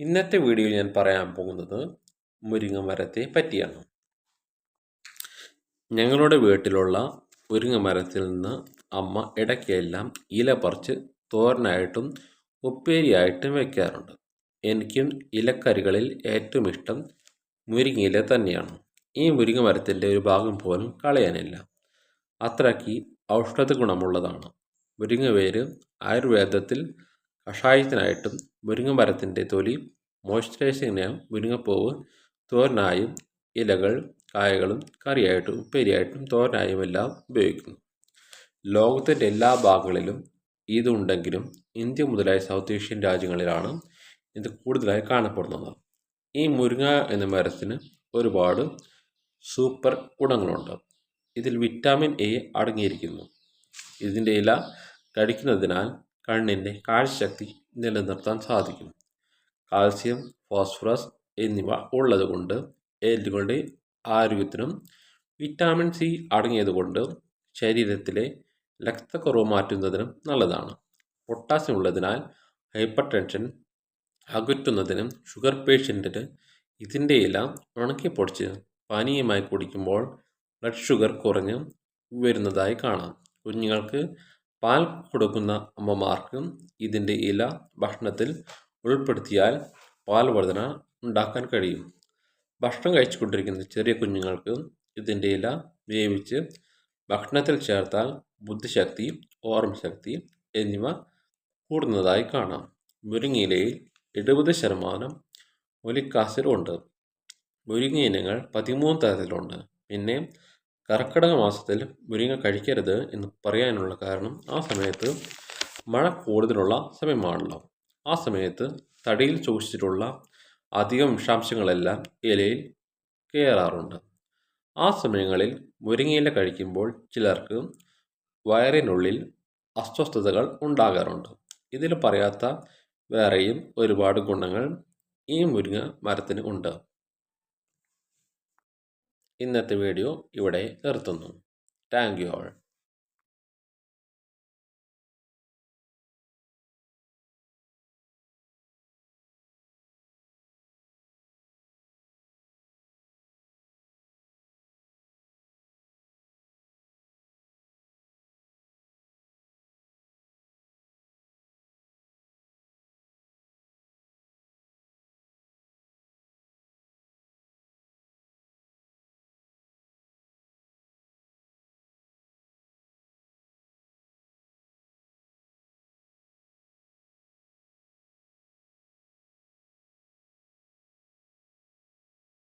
ഇന്നത്തെ വീഡിയോയിൽ ഞാൻ പറയാൻ പോകുന്നത് മുരിങ്ങ മരത്തെ പറ്റിയാണ്. ഞങ്ങളുടെ വീട്ടിലുള്ള മുരിങ്ങ മരത്തിൽ നിന്ന് അമ്മ ഇടയ്ക്കെല്ലാം ഇല പറിച്ച് തോരനായിട്ടും ഉപ്പേരിയായിട്ടും വയ്ക്കാറുണ്ട് എനിക്കും ഇലക്കറികളിൽ ഏറ്റവും ഇഷ്ടം മുരിങ്ങയില തന്നെയാണ്. ഈ മുരിങ്ങ മരത്തിന്റെ ഒരു ഭാഗം പോലും കളയാനില്ല. അത്രയ്ക്ക് ഔഷധ ഗുണമുള്ളതാണ്. മുരിങ്ങ വേര് ആയുർവേദത്തിൽ കഷായത്തിനായിട്ടും മുരിങ്ങ മരത്തിന്റെ തൊലി മോയ്സ്ചറൈസിങ്ങിനായും മുരിങ്ങപ്പൂവ് തോരനായും ഇലകൾ കായകളും കറിയായിട്ടും ഉപ്പേരിയായിട്ടും തോരനായും എല്ലാം ഉപയോഗിക്കുന്നു. ലോകത്തിന്റെ എല്ലാ ഭാഗങ്ങളിലും ഇതുണ്ടെങ്കിലും ഇന്ത്യ മുതലായ സൗത്ത് ഏഷ്യൻ രാജ്യങ്ങളിലാണ് ഇത് കൂടുതലായി കാണപ്പെടുന്നത്. ഈ മുരിങ്ങ എന്ന മരത്തിന് ഒരുപാട് സൂപ്പർ ഗുണങ്ങളുണ്ട്. ഇതിൽ വിറ്റാമിൻ എ അടങ്ങിയിരിക്കുന്നു. ഇതിന്റെ ഇല കടിക്കുന്നതിനാൽ കണ്ണിന്റെ കാഴ്ചശക്തി നിലനിർത്താൻ സാധിക്കും. കാൽസ്യം ഫോസ്ഫറസ് എന്നിവ ഉള്ളതുകൊണ്ട് എല്ലുകളുടെ ആരോഗ്യത്തിനും വിറ്റാമിൻ സി അടങ്ങിയതുകൊണ്ട് ശരീരത്തിലെ രക്തക്കുറവ് മാറ്റുന്നതിനും നല്ലതാണ്. പൊട്ടാസ്യം ഉള്ളതിനാൽ ഹൈപ്പർ ടെൻഷൻ അകറ്റുന്നതിനും ഷുഗർ പേഷ്യന്റിന് ഇതിന്റെ ഇല ഉണക്കി പൊടിച്ച് പാനീയമായി കുടിക്കുമ്പോൾ ബ്ലഡ് ഷുഗർ കുറഞ്ഞ് വരുന്നതായി കാണാം. കുഞ്ഞുങ്ങൾക്ക് പാൽ കൊടുക്കുന്ന അമ്മമാർക്ക് ഇതിന്റെ ഇല ഭക്ഷണത്തിൽ ഉൾപ്പെടുത്തിയാൽ പാൽ വർധന ഉണ്ടാക്കാൻ കഴിയും. ഭക്ഷണം കഴിച്ചുകൊണ്ടിരിക്കുന്ന ചെറിയ കുഞ്ഞുങ്ങൾക്ക് ഇതിന്റെ ഇല വേവിച്ച് ഭക്ഷണത്തിൽ ചേർത്താൽ ബുദ്ധിശക്തി ഓർമ്മശക്തി എന്നിവ കൂടുന്നതായി കാണാം. മുരിങ്ങയിലയിൽ എഴുപത് ശതമാനം ഒലിക്കാസിഡ് ഉണ്ട്. മുരിങ്ങ ഇനങ്ങൾ പതിമൂന്ന് തരത്തിലുണ്ട്. പിന്നെ കർക്കിടക മാസത്തിൽ മുരിങ്ങ കഴിക്കരുത് എന്ന് പറയാനുള്ള കാരണം ആ സമയത്ത് മഴ കൂടുതലുള്ള സമയമാണല്ലോ. ആ സമയത്ത് തടിയിൽ സൂക്ഷിച്ചിട്ടുള്ള അധികം വിഷാംശങ്ങളെല്ലാം ഇലയിൽ കയറാറുണ്ട്. ആ സമയങ്ങളിൽ മുരിങ്ങയില കഴിക്കുമ്പോൾ ചിലർക്ക് വയറിനുള്ളിൽ അസ്വസ്ഥതകൾ ഉണ്ടാകാറുണ്ട്. ഇതിൽ പറയാത്ത വേറെയും ഒരുപാട് ഗുണങ്ങൾ ഈ മുരിങ്ങ മരത്തിന് ഉണ്ട്. ഇന്നത്തെ വീഡിയോ ഇവിടെ നിർത്തുന്നു. Thank you all.